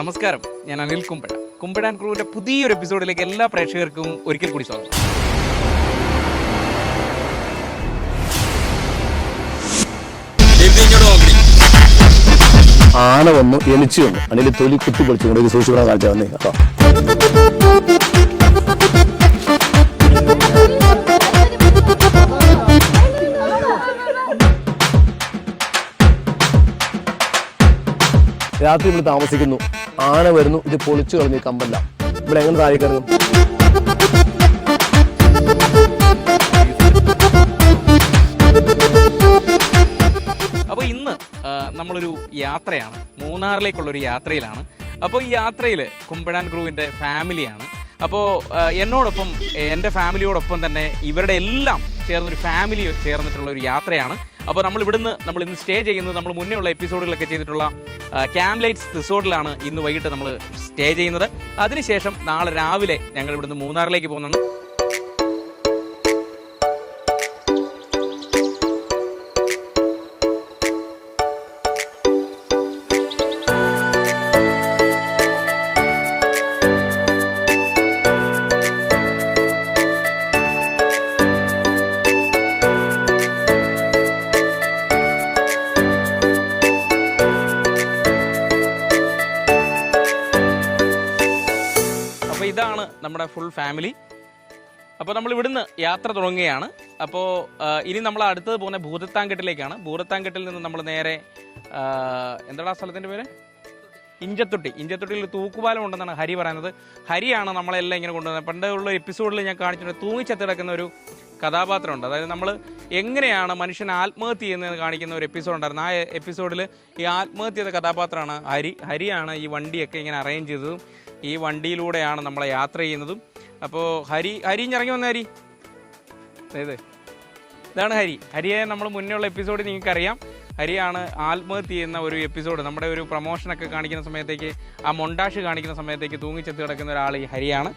നമസ്കാരം. ഞാൻ അനിൽ കുമ്പട കുമ്പട ആൻഡ് ക്രൂവിന്റെ പുതിയൊരു എപ്പിസോഡിലേക്ക് എല്ലാ പ്രേക്ഷകർക്കും ഒരിക്കൽ കൂടി സ്വാഗതം. ആന വന്നു എലിച്ചു വന്നു. അനിൽ തൊലി കുത്തി പൊളിച്ചു കൊണ്ട് ഒരു കാണിച്ചാൽ വന്നേ. കേട്ടോ രാത്രി ഇവിടെ താമസിക്കുന്നു. ആന വരുന്നു ഇത് പൊളിച്ചു കളഞ്ഞു കമ്പല്ല ഇവിടെ എങ്ങനെ താഴെ കിടക്കും അപ്പോൾ ഇന്ന് നമ്മളൊരു യാത്രയാണ്. മൂന്നാറിലേക്കുള്ളൊരു യാത്രയിലാണ്. അപ്പോൾ ഈ യാത്രയിൽ കുമ്പഴാൻ ക്രൂവിന്റെ ഫാമിലിയാണ്. അപ്പോൾ എന്നോടൊപ്പം എന്റെ ഫാമിലിയോടൊപ്പം തന്നെ ഇവരുടെ എല്ലാം ചേർന്നൊരു ഫാമിലി ചേർന്നിട്ടുള്ള ഒരു യാത്രയാണ്. അപ്പോൾ നമ്മൾ ഇവിടുന്ന് നമ്മൾ ഇന്ന് സ്റ്റേ ചെയ്യുന്നത് നമ്മൾ മുന്നേ ഉള്ള എപ്പിസോഡുകളൊക്കെ ചെയ്തിട്ടുള്ള ക്യാംലൈറ്റ്സ് ലൈറ്റ്സ് റിസോർട്ടിലാണ് ഇന്ന് വൈകിട്ട് നമ്മൾ സ്റ്റേ ചെയ്യുന്നത്. അതിനുശേഷം നാളെ രാവിലെ ഞങ്ങൾ ഇവിടുന്ന് മൂന്നാറിലേക്ക് പോകുന്നുണ്ട് ഫാമിലി അപ്പോൾ നമ്മൾ ഇവിടുന്ന് യാത്ര തുടങ്ങുകയാണ്. അപ്പോൾ ഇനി നമ്മൾ അടുത്തത് പോകുന്ന ഭൂതത്താങ്കെട്ടിലേക്കാണ്. ഭൂതത്താങ്കെട്ടിൽ നിന്ന് നമ്മൾ നേരെ ആ, എന്താടാ സ്ഥലത്തിന്റെ പേര്? ഇഞ്ചത്തൊട്ടി. ഇഞ്ചത്തൊട്ടിയിൽ തൂക്കുപാലം ഉണ്ടെന്നാണ് ഹരി പറയുന്നത്. ഹരിയാണ് നമ്മളെല്ലാം ഇങ്ങനെ കൊണ്ടുവന്നത്. പണ്ടുള്ള എപ്പിസോഡിൽ ഞാൻ കാണിച്ചിട്ടുണ്ട്. തൂങ്ങിച്ചത്ത് കിടക്കുന്ന ഒരു കഥാപാത്രമുണ്ട്. അതായത് നമ്മൾ എങ്ങനെയാണ് മനുഷ്യൻ ആത്മഹത്യ ചെയ്യുന്നതെന്ന് കാണിക്കുന്ന ഒരു എപ്പിസോഡ് ഉണ്ടായിരുന്നു. ആ എപ്പിസോഡിൽ ഈ ആത്മഹത്യ കഥാപാത്രമാണ് ഹരി. ഹരിയാണ് ഈ വണ്ടിയൊക്കെ ഇങ്ങനെ അറേഞ്ച് ചെയ്തതും ഈ വണ്ടിയിലൂടെയാണ് നമ്മളെ യാത്ര ചെയ്യുന്നതും. അപ്പോൾ ഹരി ഹരി ഇറങ്ങി വന്ന ഹരി? അതായത് ഇതാണ് ഹരി. ഹരിയെ നമ്മൾ മുന്നേ ഉള്ള എപ്പിസോഡ് നിങ്ങൾക്കറിയാം. ഹരിയാണ് ആത്മഹത്യ ചെയ്യുന്ന ഒരു എപ്പിസോഡ്. നമ്മുടെ ഒരു പ്രൊമോഷനൊക്കെ കാണിക്കുന്ന സമയത്തേക്ക് ആ മൊണ്ടാഷ് കാണിക്കുന്ന സമയത്തേക്ക് തൂങ്ങിച്ചെത്തി കിടക്കുന്ന ഒരാൾ ഈ ഹരിയാണ്.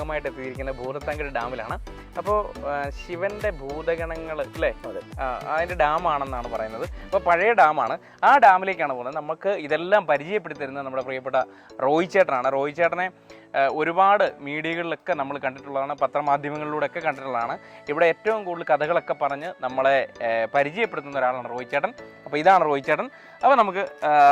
ഭാഗമായിട്ട് എത്തിയിരിക്കുന്ന ഭൂതത്താങ്കര ഡാമിലാണ്. അപ്പോൾ ശിവന്റെ ഭൂതഗണങ്ങൾ അല്ലേ? അതിന്റെ ഡാമാണെന്നാണ് പറയുന്നത്. അപ്പോൾ പഴയ ഡാമാണ്. ആ ഡാമിലേക്കാണ് പോകുന്നത്. നമുക്ക് ഇതെല്ലാം പരിചയപ്പെടുത്തി തരുന്നത് നമ്മുടെ പ്രിയപ്പെട്ട റോയി ചേട്ടനാണ് റോയി ചേട്ടനെ ഒരുപാട് മീഡിയകളിലൊക്കെ നമ്മൾ കണ്ടിട്ടുള്ളതാണ് പത്രമാധ്യമങ്ങളിലൂടെ ഒക്കെ കണ്ടിട്ടുള്ളതാണ്. ഇവിടെ ഏറ്റവും കൂടുതൽ കഥകളൊക്കെ പറഞ്ഞ് നമ്മളെ പരിചയപ്പെടുത്തുന്ന ഒരാളാണ് റോയ് ചേട്ടൻ അപ്പോൾ ഇതാണ് റോയ് ചേട്ടൻ അപ്പോൾ നമുക്ക്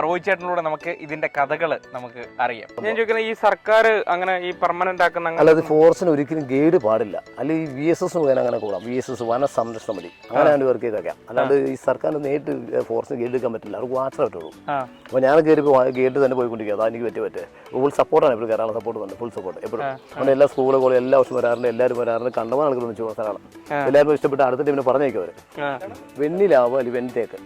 റോഹിത് റോയ് ചേട്ടനിലൂടെ നമുക്ക് ഇതിന്റെ കഥകൾ നമുക്ക് അറിയാം. ഞാൻ ചോദിക്കുന്നത് ഈ സർക്കാർ അങ്ങനെ ഈ പെർമനന്റ് ആക്കുന്ന അല്ലാതെ ഫോറസ്റ്റിന് ഒരിക്കലും ഗൈഡ് പാടില്ല. അല്ലെങ്കിൽ ഈ വി എസ് എസ് മുഖേന അങ്ങനെ കൂടാം. വി എസ് എസ് വന സംരക്ഷണ മതി. അങ്ങനെ രണ്ട് പേർക്ക് ഇതൊക്കെയാണ് അല്ലാണ്ട് ഈ സർക്കാർ നേരിട്ട് ഫോറസ്റ്റിന് ഗൈഡ് എടുക്കാൻ പറ്റില്ല. അവർക്ക് മാത്രമേ പറ്റുള്ളൂ. അപ്പോൾ ഞാൻ കയറി ഗൈഡ് തന്നെ പോയിക്കൊണ്ടിരിക്കുക അതാ എനിക്ക് പറ്റിയ പറ്റേ ഗൂഗിൾ സപ്പോർട്ടാണ് ഇപ്പോൾ കയറാനുള്ള സപ്പോർട്ട് തന്നെ ഫുൾ സപ്പോർട്ട് എപ്പോഴും. നമ്മുടെ എല്ലാ സ്കൂളുകളും കോളേജ് എല്ലാ വർഷവും വരാറുണ്ട് എല്ലാവരും വരാറുണ്ട് കണ്ടമാൻ ആളുകൾ പോകുന്ന സ്ഥലമാണ്. എല്ലാവരും ഇഷ്ടപ്പെട്ട് അടുത്ത ടീമിനെ പറഞ്ഞേക്കും അവർ. വെണ്ണിലാവ് അല്ലെങ്കിൽ വെന്തേക്ക്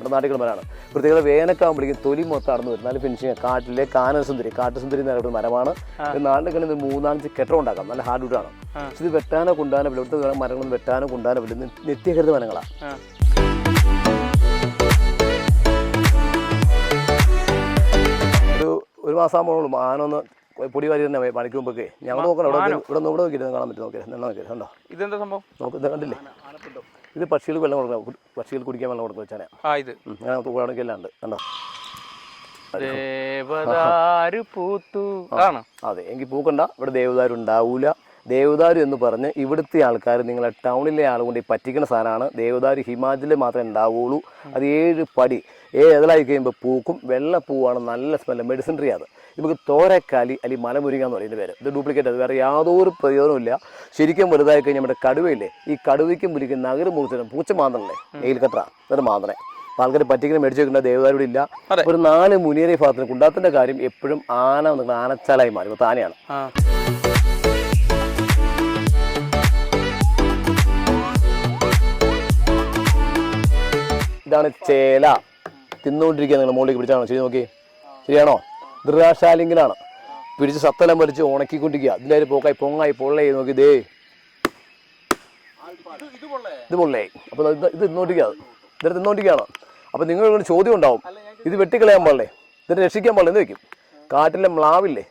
നമ്മുടെ നാട്ടിൽ മരമാണ് പ്രത്യേകത വേനക്കാവുമ്പോഴേക്കും തൊലി മൊത്തം അടന്നു വരും നല്ല ഫിനിഷിങ് കാട്ടിലെ കാനസുന്ദരി കാട്ടുസുന്ദരി എന്ന് പറയുന്ന മരമാണ്. നാട്ടിൽ കിടന്ന് മൂന്നാഞ്ച് കെട്ടം ഉണ്ടാക്കാം. നല്ല ഹാർഡ് വുഡാണ് പക്ഷെ ഇത് വെട്ടാനോ കൊണ്ടാനോ പറ്റില്ല ഇവിടുത്തെ മരങ്ങളൊന്നും വെട്ടാനോ കൊണ്ടാനോ പറ്റില്ല ഇത് നിത്യഹരിത മരങ്ങളാണ് ഒരു ഒരു മാസം ആകുമ്പോഴും ആനൊന്ന് പൊടി വാരി തന്നെ പണിക്ക് മുമ്പൊക്കെ ഞങ്ങൾ നോക്കണം ഇവിടെ ഇവിടെ ഇവിടെ ഇവിടെ നോക്കിയിട്ട് കാണാൻ പറ്റും. നോക്കി നിന്ന് കണ്ടോ? ഇതെന്താ സംഭവം? നമുക്ക് ഇത് കണ്ടില്ലേ? ഇത് പക്ഷികൾക്ക് വെള്ളം കൊടുക്കണം. പക്ഷികൾ കുടിക്കാൻ വെള്ളം കൊടുക്കുന്ന വെച്ചാൽ ആ ഇത്. എല്ലാം ഉണ്ട്. കണ്ടോ? ദേവദാരു പൂത്തു. ആണ് അതെ എങ്കിൽ പൂക്കണ്ട. ഇവിടെ ദേവദാരു ഉണ്ടാവൂല. ദേവദാരു എന്ന് പറഞ്ഞ് ഇവിടുത്തെ ആൾക്കാർ നിങ്ങളെ ടൗണിലെ ആൾ കൊണ്ട് ഈ പറ്റിക്കുന്ന സാധനമാണ്. ദേവദാരു ഹിമാചലിൽ മാത്രമേ ഉണ്ടാവുള്ളൂ. അത് ഏഴ് പടി. ഏഴ് ഇതളായി കഴിയുമ്പോൾ പൂക്കും വെള്ള പൂവാണ് നല്ല സ്മെല്ല് മെഡിസിൻ ട്രീ അത്. നമുക്ക് തോരക്കാലി അല്ലെങ്കിൽ മലമുരിങ്ങ എന്ന് പറയുന്ന പേര്. ഇത് ഡ്യൂപ്ലിക്കേറ്റ് അത് വേറെ യാതൊരു പ്രയോജനമില്ല ശരിക്കും വലുതായി കഴിഞ്ഞാൽ നമ്മുടെ കടുവയില്ലേ? ഈ കടുവയ്ക്കും പുലിക്കും നഗര മുഖത്തിനും പൂച്ച മാന്തണല്ലേ? നെയിൽക്കട്ട എന്നിട്ട് മാന്തണേ. ആൾക്കാർ പറ്റിക്കുന്ന മേടിച്ചു വെക്കേണ്ട ദേവതാരോട് ഇല്ല. ഒരു നാല് മുനിയറി ഭാഗത്തിന് കുണ്ടാത്തിന്റെ കാര്യം എപ്പോഴും ആന ആനച്ചാലായി മാറി. താനെയാണ്. ഇതാണ് ചേല. തിന്നുകൊണ്ടിരിക്കുക നിങ്ങൾ മുകളിലേക്ക് പിടിച്ചാണോ? ശരി നോക്കി. ശരിയാണോ? ദൃഢാശാലിംഗിലാണ് പിടിച്ച് സത്തലം വലിച്ച് ഉണക്കിക്കൊണ്ടിരിക്കുക. ഇതിലൊരു പോക്കായി പൊങ്ങായി പൊള്ളയായി നോക്കി ദേ. ഇത് പൊള്ളേ അപ്പോൾ ഇത് ഇത് തിന്നോണ്ടിരിക്കുക അത്. ഇതിന് തിന്നോണ്ടിരിക്കുകയാണ്. അപ്പോൾ നിങ്ങളൊരു ചോദ്യം ഉണ്ടാവും. ഇത് വെട്ടിക്കളയാൻ പാടില്ലേ? ഇതിനെ രക്ഷിക്കാൻ പാടില്ല എന്ന് വെക്കും കാട്ടിലെ മ്ലാവില്ലേ?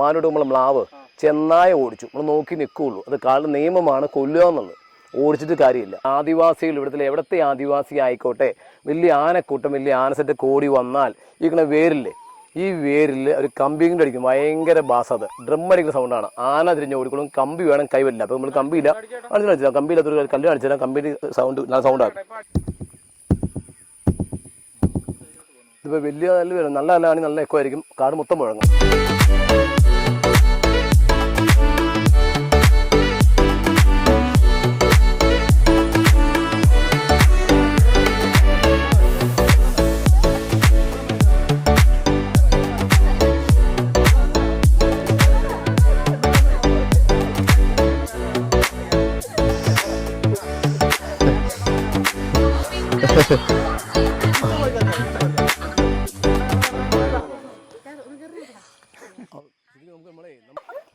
മാനോട് നമ്മളെ മ്ലാവ് ചെന്നായ ഓടിച്ചു. നമ്മൾ നോക്കി നിൽക്കുകയുള്ളൂ അത് കാട് നിയമമാണ് കൊല്ലുക എന്നുള്ളത്. ഓടിച്ചിട്ട് കാര്യമില്ല. ആദിവാസികൾ ഇവിടുത്തെ എവിടത്തെ ആദിവാസി ആയിക്കോട്ടെ? വലിയ ആനക്കൂട്ടം വലിയ ആനസെറ്റ് കോടി വന്നാൽ ഈ വേരില്ലേ? ഈ വേരിൽ ഒരു കമ്പിയും അടിക്കും. ഭയങ്കര ബാസ് അത്. ഡ്രം അടിക്കുന്ന സൗണ്ടാണ് ആന തിരിഞ്ഞ് ഓടിക്കോളും. കമ്പി വേണം കൈവല്ല അപ്പോൾ നമ്മൾ കമ്പിയില്ല. അടിച്ചു കാണിച്ചു തരാം. കമ്പിയില്ലാത്തൊരു കല്ല് കാണിച്ചു തരാം. കമ്പിയുടെ സൗണ്ട് നല്ല സൗണ്ട് സൗണ്ടാണ് ഇതിപ്പോൾ വലിയ നല്ല നല്ല നല്ലതാണെങ്കിൽ നല്ല എക്കോ ആയിരിക്കും. കാട് മൊത്തം മുഴങ്ങും.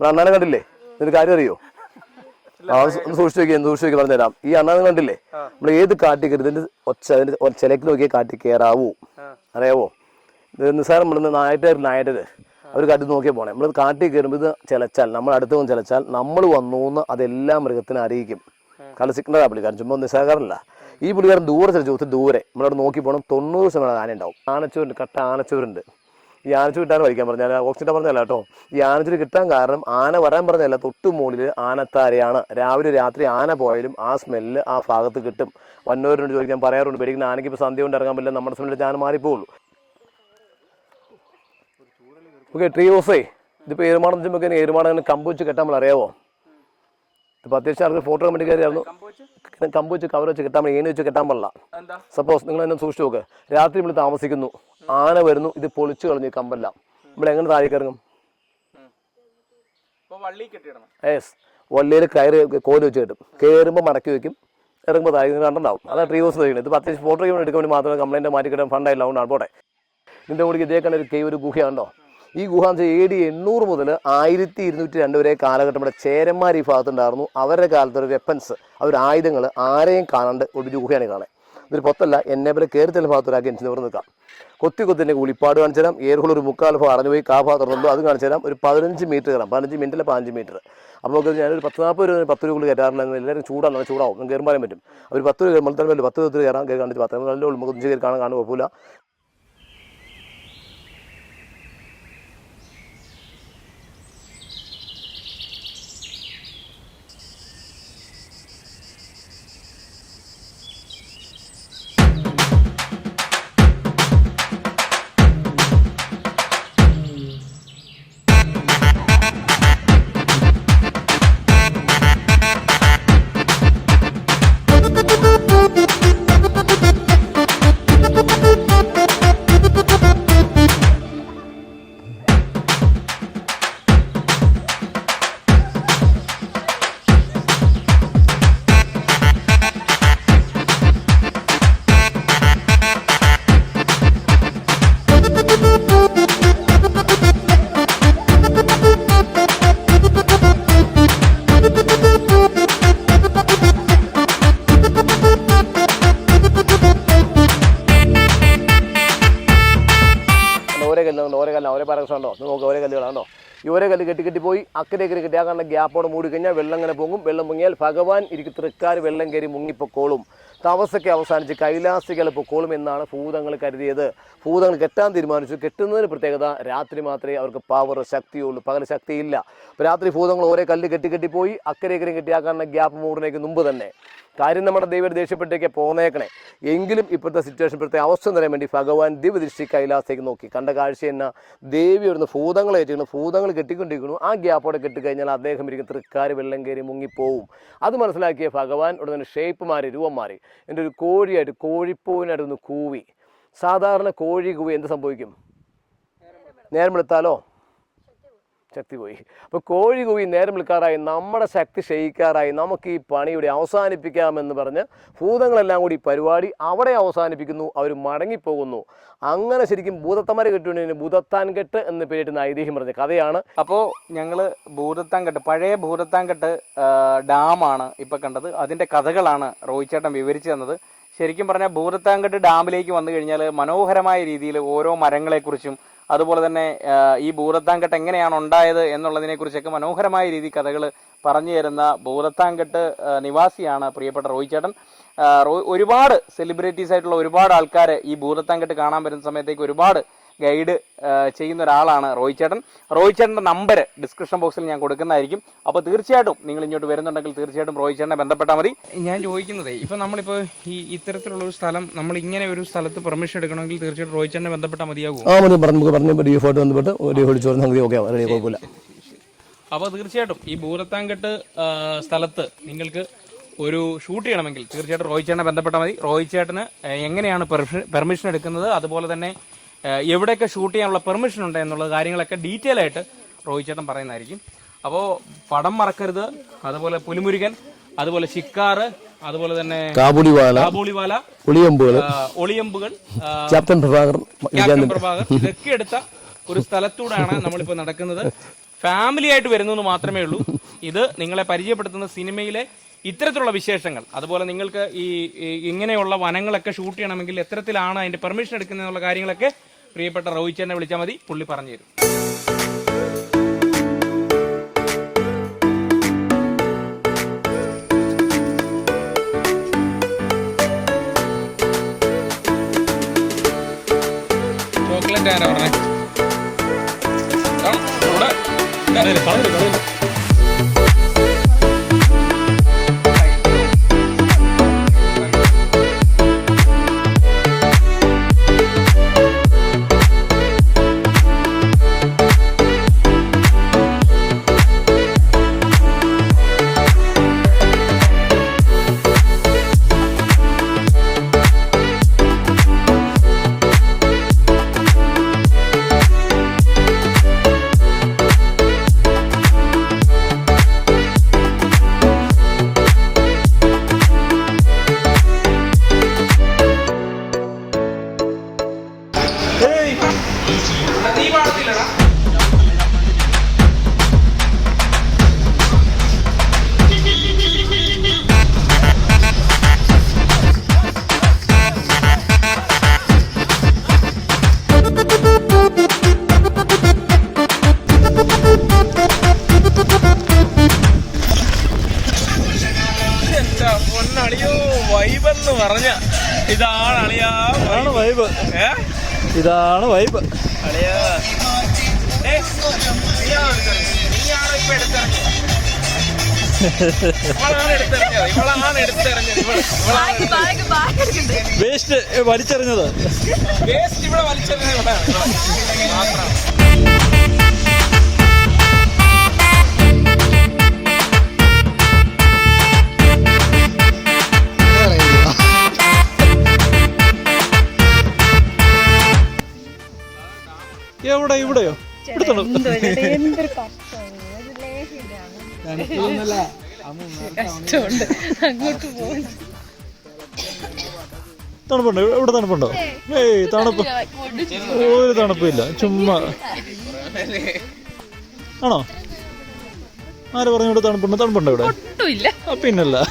അണ്ണാനെ കണ്ടില്ലേ? ഇതിന് കാര്യം അറിയോ? സൂക്ഷിച്ചു നോക്കി സൂക്ഷിച്ചു നോക്കി പറഞ്ഞുതരാം. ഈ അണ്ണാനെ കണ്ടില്ലേ? നമ്മൾ ഏത് കാട്ടി കയറി ഇതിന്റെ ഒച്ച അതിന്റെ ചിലക്ക് നോക്കിയാൽ കാട്ടി കയറാവൂ. അറിയാവോ? ഇത് നിസ്സാരം നമ്മൾ നായറ്റർ നായട്ടത് അവർ കാട്ടി നോക്കിയാൽ പോണേ. നമ്മൾ കാട്ടി കയറുമ്പോൾ ഇത് ചിലച്ചാൽ നമ്മൾ അടുത്ത് വന്ന് ചിലച്ചാൽ നമ്മൾ വന്നു എന്ന് അതെല്ലാം മൃഗത്തിനെ അറിയിക്കും. കളിച്ചിട്ടുണ്ടാ പുള്ളിക്കാരൻ ചുമ്മാ നിസ്സാകാറില്ല ഈ പുള്ളിക്കാരൻ ദൂരെ ചില ചോദിച്ചു ദൂരെ. നമ്മളവിടെ നോക്കി പോകണം തൊണ്ണൂറ് ശതമാനം ആന ഉണ്ടാവും. ആനച്ചൂരുണ്ട് കട്ട ആനച്ചൂരുണ്ട്. ഈ ആനച്ചൂർ കിട്ടാൻ വഹിക്കാൻ പറഞ്ഞാൽ ഓക്സിജൻ പറഞ്ഞല്ല കേട്ടോ. ഈ ആനച്ചൂർ കിട്ടാൻ കാരണം ആന വരാൻ പറഞ്ഞല്ല തൊട്ടു മുകളിൽ ആനത്താരയാണ്. രാവിലെ രാത്രി ആന പോയാലും ആ സ്മെല്ല് ആ ഭാഗത്ത് കിട്ടും. വന്നവരോട് ചോദിക്കാൻ പറയാറുണ്ട് പേടിക്കുന്ന ആനയ്ക്ക് ഇപ്പോൾ സന്ധ്യ കൊണ്ട് ഇറങ്ങാൻ പറ്റില്ല നമ്മുടെ സ്മെല്ലിൽ ആന മാറിപ്പോകുള്ളൂ ഓക്കെ ട്രീ ഹൗസേ ഇതിപ്പോൾ ഏറുമാടം വെച്ചുമ്പോൾ ഏറുമാടം അങ്ങനെ കമ്പ് വെച്ച് കെട്ടാൻ നമ്മൾ അറിയാവോ? ഇപ്പോൾ അത്യാവശ്യം ആൾക്ക് ഫോട്ടോ കമ്പനി കയറിയായിരുന്നു കമ്പ് വെച്ച് കവർ വെച്ച് കെട്ടാൻ ഏണി വെച്ച് കെട്ടാൻ പറ്റില്ല സപ്പോസ് നിങ്ങൾ എന്നെ സൂക്ഷിച്ചു നോക്ക്. രാത്രി നമ്മൾ താമസിക്കുന്നു. ആന വരുന്നു. ഇത് പൊളിച്ചു കളഞ്ഞു കമ്പെല്ലാം. നമ്മൾ എങ്ങനെ താഴേക്ക് ഇറങ്ങും? യെസ് വള്ളിയിൽ കയറി കോൽ വെച്ച് കിട്ടും. കയറുമ്പോൾ മടക്കി വെക്കും. ഇറങ്ങുമ്പോൾ താഴെ കണ്ടുണ്ടാവും അതാണ് ട്രീ ഹൗസ് ചെയ്യുന്നത് ഇത് അത്യാവശ്യം ഫോട്ടോ എടുക്കാൻ വേണ്ടി മാത്രമേ കംപ്ലൈന്റ് മാറ്റി കിട്ടാൻ ഫണ്ടായില്ല അതുകൊണ്ടാണ്. പോട്ടെ. ഇതിന്റെ കൂടി ഇതേ കണ്ട ഒരു കൈ ഒരു ഗുഹയുണ്ടോ ഈ ഗുഹ എന്ന് വെച്ചാൽ എ ഡി എണ്ണൂറ് മുതൽ ആയിരത്തി ഇരുന്നൂറ്റി രണ്ട് വരെ കാലഘട്ടം ഇവിടെ ചേരന്മാർ ഈ ഭാഗത്തുണ്ടായിരുന്നു. അവരുടെ കാലത്ത് ഒരു വെപ്പൻസ് അവർ ആയുധങ്ങൾ ആരെയും കാണാണ്ട് ഒരു ഗുഹയാണ് കാണാൻ ഇതൊരു പൊത്തല്ല എന്നെ പോലെ കയറി ചെല്ലുന്ന ഭാഗത്തൊരാക്കി എനിക്ക് നിവർന്ന് നിൽക്കാം. കൊത്തി കൊത്തിന്റെ ഉളിപ്പാട് കാണിച്ചു തരാം. ഏറുകൾ ഒരു മുക്കാൽ അടഞ്ഞു പോയി കാ ഭാഗത്ത് തുറന്നുള്ളൂ അത് കാണിച്ചു തരാം. ഒരു പതിനഞ്ച് മീറ്റർ കയറാം പതിനഞ്ച് മിനിറ്റിൽ പതിനഞ്ച് മീറ്റർ അപ്പോൾ നമുക്ക് ഞാനൊരു പത്ത് നാൽപ്പത് രൂപ പത്ത് രൂപ കയറാറില്ല എല്ലാവരും ചൂടാണ് നല്ല ചൂടാവും. നമുക്ക് കയറുമ്പോൾ പറ്റും. ഒരു പത്ത് രൂപ മലത്തരം പത്ത് രൂപ കയറാം കയറി കാണിച്ച് പത്ത് നല്ല ഉള്ളൂ നമുക്ക് കയറി കാണാൻ കാണാൻ കുഴപ്പമില്ല. ഓരോ കല്ല് കെട്ടി കെട്ടി പോയി അക്കരെ കയറി കെട്ടി ആ കാരണം ഗ്യാപ്പോടെ മൂടി കഴിഞ്ഞാൽ വെള്ളം ഇങ്ങനെ പൊങ്ങും. വെള്ളം പൊങ്ങിയാൽ ഭഗവാൻ ഇരിക്കും തൃക്കാർ വെള്ളം കയറി മുങ്ങിപ്പൊക്കോളും. തപസ്സൊക്കെ അവസാനിച്ച് കൈലാസികൾ പൊക്കോളും എന്നാണ് ഭൂതങ്ങൾ കരുതിയത്. ഭൂതങ്ങൾ കെട്ടാൻ തീരുമാനിച്ചു. കെട്ടുന്നതിന് പ്രത്യേകത രാത്രി മാത്രമേ അവർക്ക് പവർ ശക്തിയുള്ളൂ പകൽ ശക്തിയില്ല. രാത്രി ഭൂതങ്ങൾ ഓരോ കല്ല് കെട്ടി കെട്ടി പോയി അക്കരെ കയറി കെട്ടി ആ കാണുന്ന ഗ്യാപ്പ് മൂടിനേക്ക് മുമ്പ് തന്നെ. കാര്യം നമ്മുടെ ദൈവം ദേഷ്യപ്പെട്ടേക്ക് പോന്നേക്കണേ. എങ്കിലും ഇപ്പോഴത്തെ സിറ്റുവേഷൻ ഇപ്പോഴത്തെ അവസ്ഥ തരാൻ വേണ്ടി ഭഗവാൻ ദിവദൃഷ്ടി കൈലാസത്തേക്ക് നോക്കി. കണ്ട കാഴ്ച എന്നാ? ദേവി ഒരു ഭൂതങ്ങൾ ഏറ്റിരുന്നു ഭൂതങ്ങൾ കെട്ടിക്കൊണ്ടിരിക്കുന്നു. ആ ഗ്യാപ്പോടെ കെട്ടിക്കഴിഞ്ഞാൽ അദ്ദേഹം ഇരിക്കും തൃക്കാര് വെള്ളം കയറി മുങ്ങിപ്പോവും. അത് മനസ്സിലാക്കിയ ഭഗവാൻ ഉടനെ ഷേപ്പ് മാറി രൂപം മാറി. എന്റെ ഒരു കോഴിയായിട്ട് കോഴിപ്പൂവിനായിട്ടൊന്ന് കൂവി. സാധാരണ കോഴി കൂവി എന്ത് സംഭവിക്കും? നേരം വെളുത്താലോ? ശക്തി പോയി അപ്പോൾ കോഴി കൂവി നേരം വിളിക്കാറായി നമ്മുടെ ശക്തി ക്ഷയിക്കാറായി നമുക്ക് ഈ പണിയുടെ അവസാനിപ്പിക്കാമെന്ന് പറഞ്ഞ് ഭൂതങ്ങളെല്ലാം കൂടി പരിപാടി അവിടെ അവസാനിപ്പിക്കുന്നു അവർ മടങ്ങിപ്പോകുന്നു. അങ്ങനെ ശരിക്കും ഭൂതത്തന്മാരെ കെട്ടുകൊണ്ടിന് ഭൂതത്താൻ കെട്ട് എന്ന് പേരിട്ടുന്ന ഐതിഹ്യം പറഞ്ഞ കഥയാണ്. അപ്പോൾ ഞങ്ങൾ ഭൂതത്താൻകെട്ട് പഴയ ഭൂതത്താൻകെട്ട് ഡാമാണ് ഇപ്പോൾ കണ്ടത്. അതിന്റെ കഥകളാണ് റോഹിച്ചേട്ടൻ വിവരിച്ചു തന്നത്. ശരിക്കും പറഞ്ഞാൽ ഭൂതത്താങ്കട്ട് ഡാമിലേക്ക് വന്നു കഴിഞ്ഞാൽ മനോഹരമായ രീതിയിൽ ഓരോ മരങ്ങളെക്കുറിച്ചും അതുപോലെ തന്നെ ഈ ഭൂതത്താങ്കട്ട് എങ്ങനെയാണ് ഉണ്ടായത് എന്നുള്ളതിനെ കുറിച്ചൊക്കെ മനോഹരമായ രീതി കഥകൾ പറഞ്ഞു തരുന്ന ഭൂതത്താങ്കട്ട് നിവാസിയാണ് പ്രിയപ്പെട്ട റോയ് ചേട്ടൻ. ഒരുപാട് സെലിബ്രിറ്റീസ് ആയിട്ടുള്ള ഒരുപാട് ആൾക്കാർ ഈ ഭൂതത്താങ്കട്ട് കാണാൻ വരുന്ന സമയത്തേക്ക് ഒരുപാട് ഗൈഡ് ചെയ്യുന്ന ഒരാളാണ് റോയ് ചേട്ടൻ. റോയ് ചേട്ടന്റെ നമ്പർ ഡിസ്ക്രിപ്ഷൻ ബോക്സിൽ ഞാൻ കൊടുക്കുന്നതായിരിക്കും. അപ്പോൾ തീർച്ചയായിട്ടും നിങ്ങൾ ഇങ്ങോട്ട് വരുന്നുണ്ടെങ്കിൽ തീർച്ചയായിട്ടും റോയ് ചേട്ടനെ ബന്ധപ്പെട്ടാൽ മതി. ഞാൻ ചോദിക്കുന്നതേ ഇപ്പം നമ്മളിപ്പോൾ ഈ ഇത്തരത്തിലുള്ള ഒരു സ്ഥലം നമ്മൾ ഇങ്ങനെ ഒരു സ്ഥലത്ത് പെർമിഷൻ എടുക്കണമെങ്കിൽ തീർച്ചയായിട്ടും റോയ് ചേട്ടനെ ബന്ധപ്പെട്ടാൽ മതിയാകും ആ മതി പറഞ്ഞു നമുക്ക് പറഞ്ഞു ഡി ഫോട്ടോ ബന്ധപ്പെട്ട് ഡിഫോട്ട് ചോദിച്ചാൽ നമുക്ക് ഓക്കെ റെഡി കുഴപ്പമില്ല. അപ്പോൾ തീർച്ചയായിട്ടും ഈ ഭൂരത്താങ്കെട്ട് സ്ഥലത്ത് നിങ്ങൾക്ക് ഒരു ഷൂട്ട് ചെയ്യണമെങ്കിൽ തീർച്ചയായിട്ടും റോയ് ചേട്ടനെ ബന്ധപ്പെട്ടാൽ മതി. റോയ് ചേട്ടന് എങ്ങനെയാണ് പെർമിഷൻ എടുക്കുന്നത്? അതുപോലെ തന്നെ എവിടെയൊക്കെ ഷൂട്ട് ചെയ്യാനുള്ള പെർമിഷൻ ഉണ്ട് എന്നുള്ള കാര്യങ്ങളൊക്കെ ഡീറ്റെയിൽ ആയിട്ട് റോഹിത് ചേട്ടൻ പറയുന്നതായിരിക്കും. അപ്പോൾ പടം മറക്കരുത്. അതുപോലെ പുലിമുരുകൻ അതുപോലെ ശിക്കാറ് അതുപോലെ തന്നെ കാബുളിവാല കാബൂളിവാല ഒളിയമ്പുകൾ ഒളിയമ്പുകൾ ക്യാപ്റ്റൻ പ്രഭാകർ ക്യാപ്റ്റൻ പ്രഭാകർ ഇതൊക്കെ എടുത്ത ഒരു സ്ഥലത്തൂടെയാണ് നമ്മളിപ്പോൾ നടക്കുന്നത്. ഫാമിലി ആയിട്ട് വരുന്നു മാത്രമേ ഉള്ളൂ. ഇത് നിങ്ങളെ പരിചയപ്പെടുത്തുന്ന സിനിമയിലെ ഇത്തരത്തിലുള്ള വിശേഷങ്ങൾ. അതുപോലെ നിങ്ങൾക്ക് ഈ ഇങ്ങനെയുള്ള വനങ്ങളൊക്കെ ഷൂട്ട് ചെയ്യണമെങ്കിൽ എത്തരത്തിലാണ് അതിന്റെ പെർമിഷൻ എടുക്കുന്നതിനുള്ള കാര്യങ്ങളൊക്കെ പ്രിയപ്പെട്ട റോഹിത് ചേട്ടനെ വിളിച്ചാൽ മതി. പുള്ളി പറഞ്ഞു തരും. ചോക്ലേറ്റ് ആരാ പറഞ്ഞേ? ഇവൾ വൈബ് വേസ്റ്റ് വലിച്ചെറിഞ്ഞത്. വേസ്റ്റ് ഇവിടെ വലിച്ചെറിഞ്ഞത് എവിടെ? ഇവിടെയോ? തണുപ്പുണ്ട്? തണുപ്പുണ്ടോ ഇവിടെ തണുപ്പുണ്ടോ? ഏയ് തണുപ്പ്. ഒരു തണുപ്പില്ല. ചുമ്മാ. ആണോ? ആര് പറഞ്ഞു ഇവിടെ തണുപ്പുണ്ട്? തണുപ്പുണ്ടോ ഇവിടെ? പിന്നല്ല.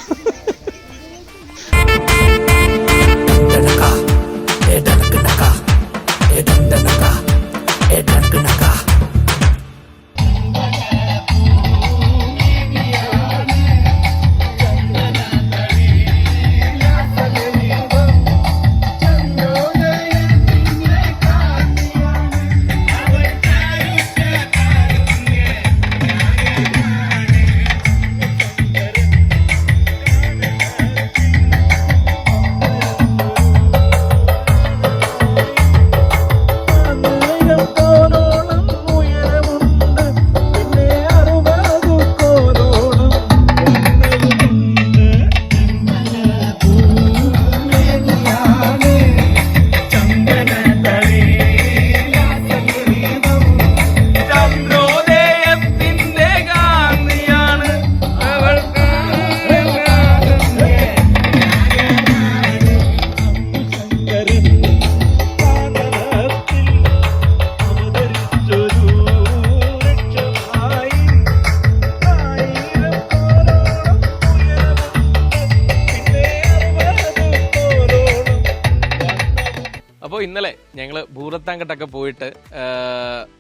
ഭൂതത്താങ്കട്ടൊക്കെ പോയിട്ട്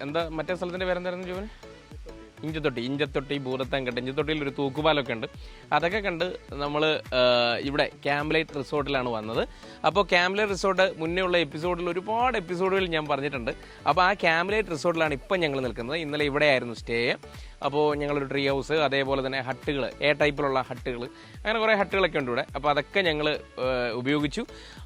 എന്താ മറ്റേ സ്ഥലത്തിന്റെ പേരെന്തായിരുന്നു ജോബിന് ഇഞ്ചത്തൊട്ടി ഇഞ്ചത്തൊട്ടി ഭൂതത്താങ്കട്ട് ഇഞ്ചത്തൊട്ടിയിൽ ഒരു തൂക്കുപാലൊക്കെ ഉണ്ട്. അതൊക്കെ കണ്ട് നമ്മൾ ഇവിടെ ക്യാംലൈറ്റ് റിസോർട്ടിലാണ് വന്നത്. അപ്പോൾ ക്യാംലൈറ്റ് റിസോർട്ട് മുന്നേ ഉള്ള എപ്പിസോഡിൽ ഒരുപാട് എപ്പിസോഡുകൾ ഞാൻ പറഞ്ഞിട്ടുണ്ട്. അപ്പോൾ ആ ക്യാംലൈറ്റ് റിസോർട്ടിലാണ് ഇപ്പം ഞങ്ങൾ നിൽക്കുന്നത്. ഇന്നലെ ഇവിടെയായിരുന്നു സ്റ്റേ. അപ്പോൾ ഞങ്ങളൊരു ട്രീ ഹൗസ് അതേപോലെ തന്നെ ഹട്ടുകൾ എ ടൈപ്പിലുള്ള ഹട്ടുകൾ അങ്ങനെ കുറേ ഹട്ടുകളൊക്കെ ഉണ്ട് ഇവിടെ അപ്പോൾ അതൊക്കെ ഞങ്ങൾ ഉപയോഗിച്ചു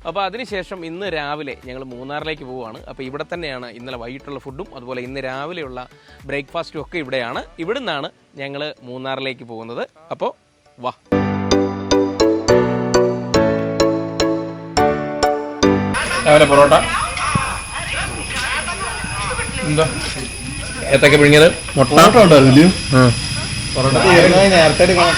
അപ്പോൾ അതിനുശേഷം ഇന്ന് രാവിലെ ഞങ്ങൾ മൂന്നാറിലേക്ക് പോവുകയാണ് അപ്പോൾ ഇവിടെ തന്നെയാണ് ഇന്നലെ വൈകിട്ടുള്ള ഫുഡും അതുപോലെ ഇന്ന് രാവിലെയുള്ള ബ്രേക്ക്ഫാസ്റ്റും ഒക്കെ ഇവിടെയാണ് ഇവിടുന്നാണ് ഞങ്ങൾ മൂന്നാറിലേക്ക് പോകുന്നത് അപ്പോൾ വാ രാവിലെ പൊറോട്ട എന്താ ഏത്തൊക്കെ പിഴിഞ്ഞത് മുട്ട നേരത്തെ എടുക്കണം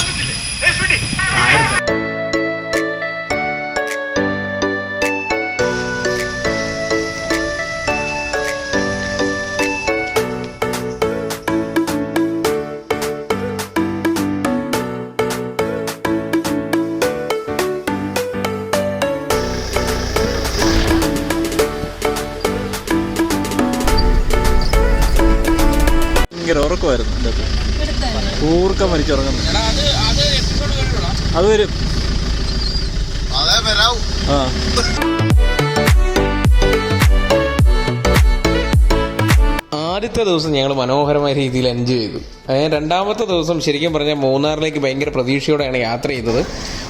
ഞങ്ങൾ മനോഹരമായ രീതിയിൽ എൻജോയ് ചെയ്തു. രണ്ടാമത്തെ ദിവസം ശരിക്കും പറഞ്ഞാൽ മൂന്നാറിലേക്ക് ഭയങ്കര പ്രതീക്ഷയോടെയാണ് യാത്ര ചെയ്തത്.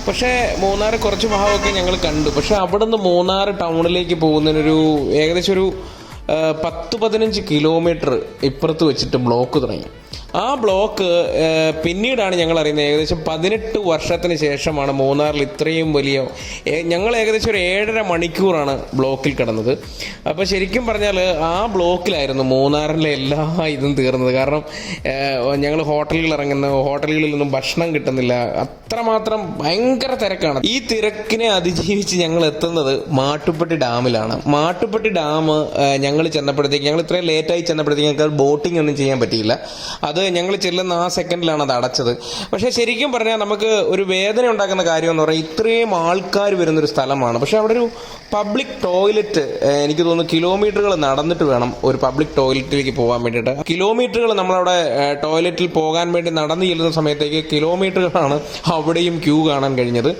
പക്ഷേ മൂന്നാർ കുറച്ച് ഭാഗമൊക്കെ ഞങ്ങൾ കണ്ടു. പക്ഷേ അവിടുന്ന് മൂന്നാർ ടൗണിലേക്ക് പോകുന്നതിനൊരു ഏകദേശം ഒരു പത്ത് പതിനഞ്ച് കിലോമീറ്റർ ഇപ്പുറത്ത് വെച്ചിട്ട് ബ്ലോക്ക് തുടങ്ങി. ആ ബ്ലോക്ക് പിന്നീടാണ് ഞങ്ങൾ അറിയുന്നത്. ഏകദേശം പതിനെട്ട് വർഷത്തിന് ശേഷമാണ് മൂന്നാറിൽ ഇത്രയും വലിയ ഞങ്ങൾ ഏകദേശം ഒരു ഏഴര മണിക്കൂറാണ് ബ്ലോക്കിൽ കിടന്നത്. അപ്പോൾ ശരിക്കും പറഞ്ഞാൽ ആ ബ്ലോക്കിലായിരുന്നു മൂന്നാറിലെ എല്ലാ ഇതും തീർന്നത്. കാരണം ഞങ്ങൾ ഹോട്ടലുകളിൽ ഇറങ്ങുന്ന ഹോട്ടലുകളിൽ നിന്നും ഭക്ഷണം കിട്ടുന്നില്ല. അത്രമാത്രം ഭയങ്കര തിരക്കാണ്. ഈ തിരക്കിനെ അതിജീവിച്ച് ഞങ്ങൾ എത്തുന്നത് മാട്ടുപ്പെട്ടി ഡാമിലാണ്. മാട്ടുപ്പെട്ടി ഡാം ഞങ്ങൾ ചെന്നപ്പോഴത്തേക്ക് ഞങ്ങൾ ഇത്രയും ലേറ്റായി ചെന്നപ്പോഴത്തേക്ക് ഞങ്ങൾക്ക് ബോട്ടിംഗ് ഒന്നും ചെയ്യാൻ പറ്റിയില്ല. അത് ഞങ്ങൾ ചെല്ലുന്ന ആ സെക്കൻഡിലാണ് അത് അടച്ചത്. പക്ഷേ ശരിക്കും പറഞ്ഞാൽ നമുക്ക് ഒരു വേദന ഉണ്ടാക്കുന്ന കാര്യം എന്ന് പറഞ്ഞാൽ ഇത്രയും ആൾക്കാർ വരുന്നൊരു സ്ഥലമാണ്. പക്ഷേ അവിടെ ഒരു പബ്ലിക് ടോയ്ലറ്റ് എനിക്ക് തോന്നുന്നു കിലോമീറ്ററുകൾ നടന്നിട്ട് വേണം ഒരു പബ്ലിക് ടോയ്ലറ്റിലേക്ക് പോകാൻ വേണ്ടിയിട്ട്. കിലോമീറ്ററുകൾ നമ്മളവിടെ ടോയ്ലറ്റിൽ പോകാൻ വേണ്ടി നടന്നു ചെല്ലുന്ന സമയത്തേക്ക് കിലോമീറ്ററുകളാണ് അവിടെയും ക്യൂ കാണാൻ കഴിഞ്ഞത്.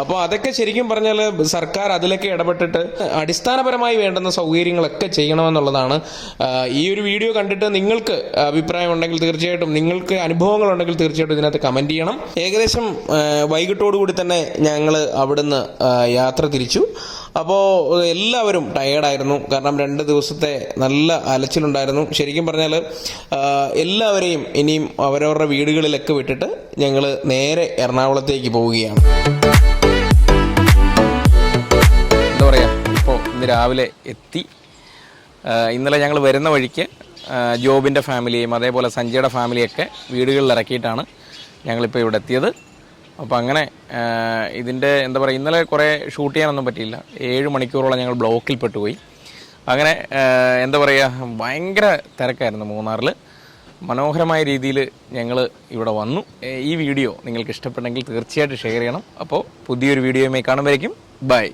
അപ്പോൾ അതൊക്കെ ശരിക്കും പറഞ്ഞാൽ സർക്കാർ അതിലൊക്കെ ഇടപെട്ടിട്ട് അടിസ്ഥാനപരമായി വേണ്ടുന്ന സൗകര്യങ്ങളൊക്കെ ചെയ്യണമെന്നുള്ളതാണ്. ഈ ഒരു വീഡിയോ കണ്ടിട്ട് നിങ്ങൾക്ക് അഭിപ്രായം ഉണ്ടെങ്കിൽ തീർച്ചയായിട്ടും നിങ്ങൾക്ക് അനുഭവങ്ങൾ ഉണ്ടെങ്കിൽ തീർച്ചയായിട്ടും ഇതിനകത്ത് കമന്റ് ചെയ്യണം. ഏകദേശം വൈകിട്ടോടുകൂടി തന്നെ ഞങ്ങൾ അവിടുന്ന് യാത്ര തിരിച്ചു. അപ്പോൾ എല്ലാവരും ടയേർഡായിരുന്നു കാരണം രണ്ട് ദിവസത്തെ നല്ല അലച്ചിലുണ്ടായിരുന്നു. ശരിക്കും പറഞ്ഞാൽ എല്ലാവരെയും ഇനിയും അവരവരുടെ വീടുകളിലൊക്കെ വിട്ടിട്ട് ഞങ്ങൾ നേരെ എറണാകുളത്തേക്ക് പോവുകയാണ്. എന്താ പറയുക ഇപ്പോൾ ഇന്ന് രാവിലെ എത്തി. ഇന്നലെ ഞങ്ങൾ വരുന്ന വഴിക്ക് ജോബിന്റെ ഫാമിലിയും അതേപോലെ സഞ്ജയുടെ ഫാമിലിയൊക്കെ വീടുകളിൽ ഇറക്കിയിട്ടാണ് ഞങ്ങളിപ്പോൾ ഇവിടെ എത്തിയത്. അപ്പോൾ അങ്ങനെ ഇതിന്റെ എന്താ പറയുക ഇന്നലെ കുറേ ഷൂട്ട് ചെയ്യാനൊന്നും പറ്റിയില്ല. ഏഴ് മണിക്കൂറോളം ഞങ്ങൾ ബ്ലോക്കിൽ പെട്ടുപോയി. അങ്ങനെ എന്താ പറയുക ഭയങ്കര തിരക്കായിരുന്നു മൂന്നാറിൽ മനോഹരമായ രീതിയിൽ ഞങ്ങൾ ഇവിടെ വന്നു. ഈ വീഡിയോ നിങ്ങൾക്ക് ഇഷ്ടപ്പെട്ടെങ്കിൽ തീർച്ചയായിട്ടും ഷെയർ ചെയ്യണം. അപ്പോൾ പുതിയൊരു വീഡിയോയുമായി കാണുമ്പോഴേക്കും ബൈ.